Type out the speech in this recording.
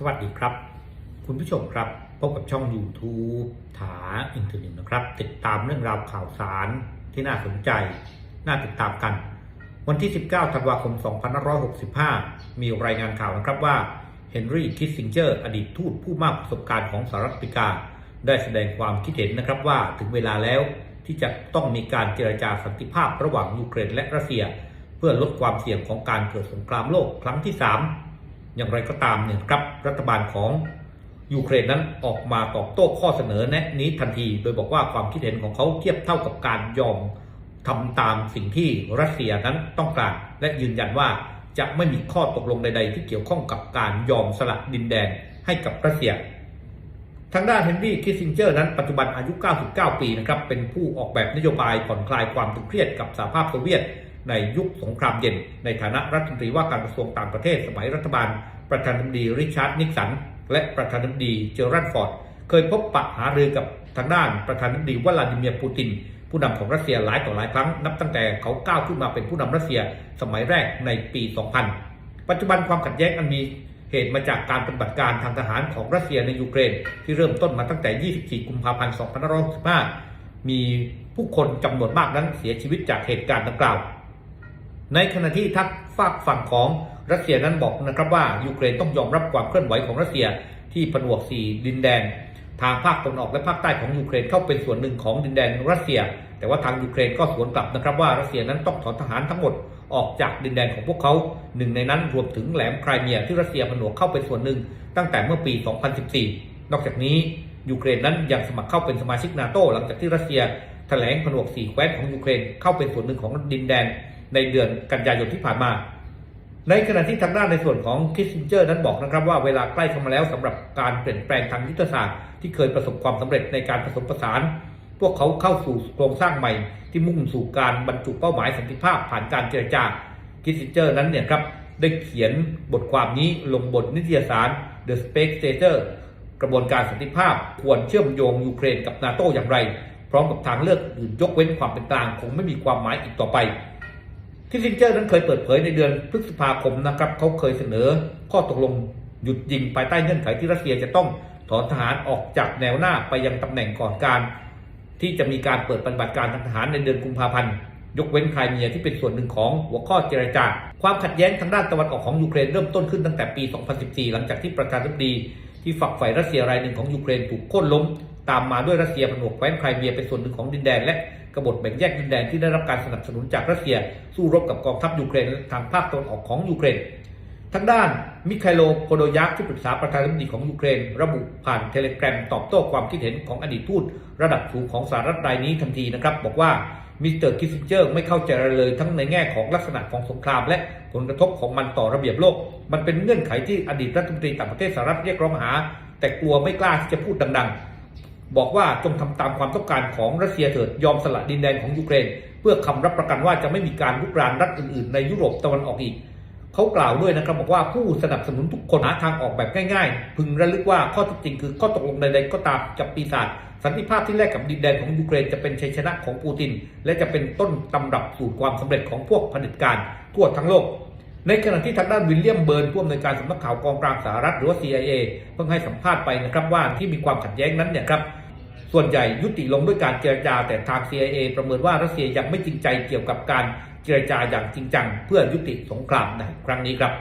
สวัสดีครับ คุณผู้ชมครับ พบกับช่อง YouTube ถาอินเทอร์เน็ตนะครับ ติดตามเรื่องราวข่าวสารที่น่าสนใจ น่าติดตามกัน วันที่ 19 ธันวาคม 2565 มีรายงานข่าวนะครับว่าเฮนรี่คิสซิงเจอร์อดีตทูตผู้มากประสบการณ์ของสหรัฐอเมริกา ได้แสดงความคิดเห็นนะครับว่าถึงเวลาแล้วที่จะต้องมีการเจรจาสันติภาพระหว่างยูเครนและรัสเซีย เพื่อลดความเสี่ยงของการเกิดสงครามโลกครั้งที่ 3 อย่างไรก็ตามเนี่ยครับรัฐบาลของยูเครนนั้นออกมาตอบโต้ข้อเสนอแนะนี้ทันที โดยบอกว่าความคิดเห็นของเขาเทียบเท่ากับการยอมทำตามสิ่งที่รัสเซียนั้นต้องการ และยืนยันว่าจะไม่มีข้อตกลงใด ๆ ที่เกี่ยวข้องกับการยอมสละดินแดนให้กับรัสเซีย ทางด้านเฮนรี่คิสซิงเจอร์นั้นปัจจุบันอายุ 99 ปีนะครับเป็นผู้ออกแบบนโยบายผ่อนคลายความตึงเครียดกับสหภาพโซเวียต ในยุคสงครามเย็น ในฐานะรัฐมนตรีว่าการกระทรวงต่างประเทศสมัยรัฐบาล ประธานาธิบดีริชาร์ดนิกสัน และประธานาธิบดีเจอรัลฟอร์ด เคยพบปะหารือกับทางด้านประธานาธิบดีวลาดิเมียร์ปูติน ผู้นำของรัสเซียหลายต่อหลายครั้งนับตั้งแต่เขาก้าวขึ้นมาเป็นผู้นำรัสเซียสมัยแรกในปี 2000 ปัจจุบันความขัดแย้งอันมีเหตุมาจากการปฏิบัติการทางทหารของรัสเซียในยูเครน ที่เริ่มต้นมาตั้งแต่ 24 กุมภาพันธ์ 2565 มีผู้คนจำนวนมากนั้นเสียชีวิตจากเหตุการณ์ดังกล่าว ในขณะที่ทักฝากฝั่งของรัสเซียนั้นบอกนะครับว่ายูเครนต้องยอมรับความเคลื่อนไหวของรัสเซียที่ผนวกสี่ดินแดน ทางภาคตะวันออกและภาคใต้ของยูเครนเข้าเป็นส่วนหนึ่งของดินแดนรัสเซีย แต่ว่าทางยูเครนก็สวนกลับนะครับว่ารัสเซียนั้นต้องถอนทหารทั้งหมดออกจากดินแดนของพวกเขาหนึ่งในนั้นรวมถึงแหลมไครเมียที่รัสเซียผนวกเข้าเป็นส่วนหนึ่งตั้งแต่เมื่อปี 2014 นอกจากนี้ยูเครนนั้นยังสมัครเข้าเป็นสมาชิกนาโตหลังจากที่รัสเซียแถลงผนวกสี่แคว้นของยูเครนเข้าเป็นส่วนหนึ่งของดินแดน ในเดือนกันยายนที่ผ่านมา ในขณะที่ทางด้านในส่วนของคิสซินเจอร์นั้นบอกนะครับว่าเวลาใกล้เข้ามาแล้วสำหรับการเปลี่ยนแปลงทางยุทธศาสตร์ที่เคยประสบความสำเร็จในการผสมผสาน พวกเขาเข้าสู่โครงสร้างใหม่ที่มุ่งสู่การบรรจุเป้าหมายสันติภาพผ่านการเจรจาคิสซินเจอร์นั้นเนี่ยครับได้เขียนบทความนี้ลงบนนิตยสาร The Spectator กระบวนการสันติภาพควรเชื่อมโยงยูเครนกับนาโตอย่างไร พร้อมกับทางเลือกอื่นยกเว้นความเป็นกลางคงไม่มีความหมายอีกต่อไป ที่ซิงเจอร์นั้นเคยเปิดเผยในเดือนพฤษภาคมนะครับเขาเคยเสนอข้อตกลงหยุดยิงภายใต้เงื่อนไขที่รัสเซียจะต้องถอนทหารออกจากแนวหน้าไปยังตำแหน่งก่อนการ ที่จะมีการเปิดปฏิบัติการทางทหารในเดือนกุมภาพันธ์ยกเว้นไครเมียที่เป็นส่วนหนึ่งของหัวข้อเจรจา ความขัดแย้งทางด้านตะวันออกของยูเครนเริ่มต้นขึ้นตั้งแต่ปี 2014 หลังจากที่ประธานาธิบดีที่ฝักใฝ่รัสเซียรายหนึ่งของยูเครนถูกโค่นล้ม ตามมาด้วยรัสเซียผนวกแคว้นไครเมียเป็นส่วนหนึ่งของดินแดนและกบฏแบ่งแยกดินแดนที่ได้รับการสนับสนุนจากรัสเซีย สู้รบกับกองทัพยูเครนทางภาคตะวันออกของยูเครนทางด้านมิคาโลโพโดยักที่ปรึกษาประธานาธิบดีของยูเครน ระบุผ่านเทเลกรมตอบโต้ความคิดเห็นของอดีตทูตระดับสูงของสหรัฐรายนี้ทันทีนะครับ บอกว่ามิสเตอร์คิสซินเจอร์ไม่เข้าใจเลยทั้งในแง่ของลักษณะของสงครามและผลกระทบของมันต่อระเบียบโลก มันเป็นเงื่อนไขที่อดีตรัฐมนตรีต่างประเทศสหรัฐเรียกร้องหา แต่กลัวไม่กล้าที่จะพูดดังๆ บอกว่าจงทำตามความต้องการของรัสเซียเถิดยอมสละดินแดนของยูเครน เพื่อคำรับประกันว่าจะไม่มีการลุกรานรัฐอื่นๆ ในยุโรปตะวันออกอีก เขากล่าวด้วยนะครับบอกว่าผู้สนับสนุนทุกคนหาทางออกแบบง่ายๆ พึงระลึกว่าข้อเท็จจริงคือข้อตกลงใดๆก็ตามกับปีศาจสันติภาพที่แลกกับดินแดนของยูเครนจะเป็นชัยชนะของปูติน และจะเป็นต้นตำรับสู่ความสำเร็จของพวกเผด็จการทั่วทั้งโลกในขณะที่ทางด้านวิลเลียมเบิร์นผู้อำนวยการสำนักข่าวกองกลางสหรัฐหรือว่า CIA เพิ่งให้สัมภาษณ์ไปนะครับว่าที่มีความขัดแย้งนั้นเนี่ยครับ ส่วนใหญ่ยุติลงด้วยการเจรจา แต่ทาง CIA ประเมินว่ารัสเซียยังไม่จริงใจเกี่ยวกับการเจรจาอย่างจริงจัง เพื่อยุติสงครามในครั้งนี้ครับ